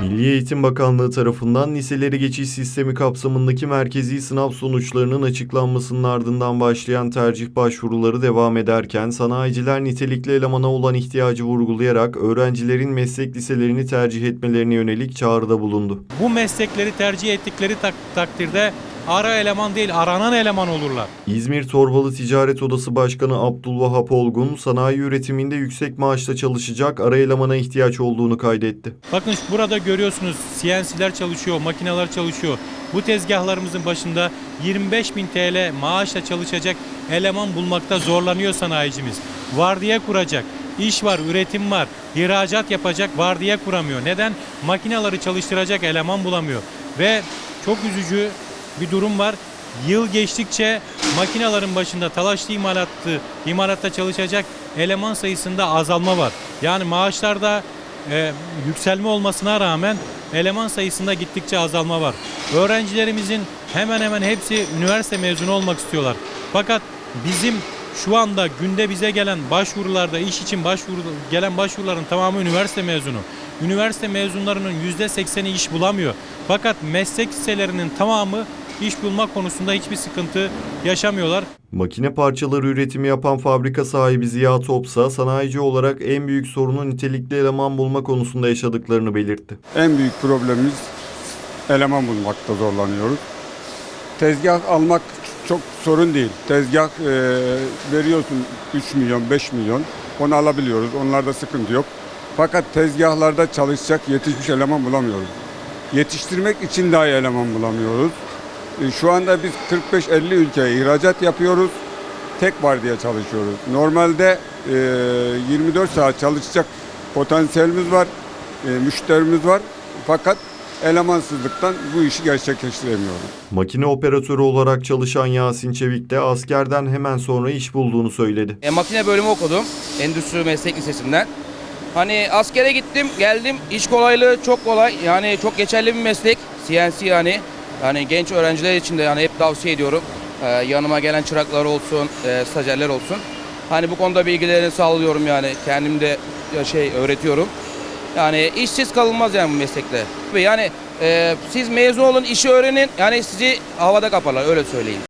Milli Eğitim Bakanlığı tarafından liseleri geçiş sistemi kapsamındaki merkezi sınav sonuçlarının açıklanmasının ardından başlayan tercih başvuruları devam ederken sanayiciler nitelikli elemana olan ihtiyacı vurgulayarak öğrencilerin meslek liselerini tercih etmelerine yönelik çağrıda bulundu. Bu meslekleri tercih ettikleri tak- takdirde ara eleman değil aranan eleman olurlar. İzmir Torbalı Ticaret Odası Başkanı Abdülvahap Olgun, sanayi üretiminde yüksek maaşla çalışacak ara elemana ihtiyaç olduğunu kaydetti. Bakın burada görüyorsunuz CNC'ler çalışıyor, makineler çalışıyor. Bu tezgahlarımızın başında 25 bin TL maaşla çalışacak eleman bulmakta zorlanıyor sanayicimiz. Vardiya kuracak, iş var, üretim var, ihracat yapacak, vardiya kuramıyor. Neden? Makineleri çalıştıracak eleman bulamıyor. Ve çok üzücü bir durum var. Yıl geçtikçe makinelerin başında talaşlı imalatı, imalatta çalışacak eleman sayısında azalma var. Yani maaşlarda e, yükselme olmasına rağmen eleman sayısında gittikçe azalma var. Öğrencilerimizin hemen hemen hepsi üniversite mezunu olmak istiyorlar. Fakat bizim şu anda günde bize gelen başvurularda iş için başvuru gelen başvuruların tamamı üniversite mezunu. Üniversite mezunlarının %80'i iş bulamıyor. Fakat meslek liselerinin tamamı iş bulma konusunda hiçbir sıkıntı yaşamıyorlar. Makine parçaları üretimi yapan fabrika sahibi Ziya Topsa, sanayici olarak en büyük sorunu nitelikli eleman bulma konusunda yaşadıklarını belirtti. En büyük problemimiz eleman bulmakta zorlanıyoruz. Tezgah almak sorun değil. Tezgah e, veriyorsun 3 milyon, 5 milyon. Onu alabiliyoruz. Onlarda sıkıntı yok. Fakat tezgahlarda çalışacak yetişmiş eleman bulamıyoruz. Yetiştirmek için dahi eleman bulamıyoruz. E, Şu anda biz 45-50 ülkeye ihracat yapıyoruz. Tek var diye çalışıyoruz. Normalde e, 24 saat çalışacak potansiyelimiz var, e, müşterimiz var. Fakat elemansızlıktan bu işi gerçekleştiremiyoruz. Makine operatörü olarak çalışan Yasin Çevik de askerden hemen sonra iş bulduğunu söyledi. E, makine bölümü okudum. Endüstri Meslek Lisesi'nden. Hani askere gittim, geldim. İş kolaylığı çok kolay. Yani çok geçerli bir meslek. CNC yani. Yani genç öğrenciler için de yani hep tavsiye ediyorum. Ee, yanıma gelen çıraklar olsun, e, stajyerler olsun. Hani bu konuda bilgilerini sağlıyorum yani. Kendim de şey öğretiyorum. Yani işsiz kalınmaz yani bu meslekte. Yani e, siz mezun olun, işi öğrenin. Yani sizi havada kaparlar öyle söyleyeyim.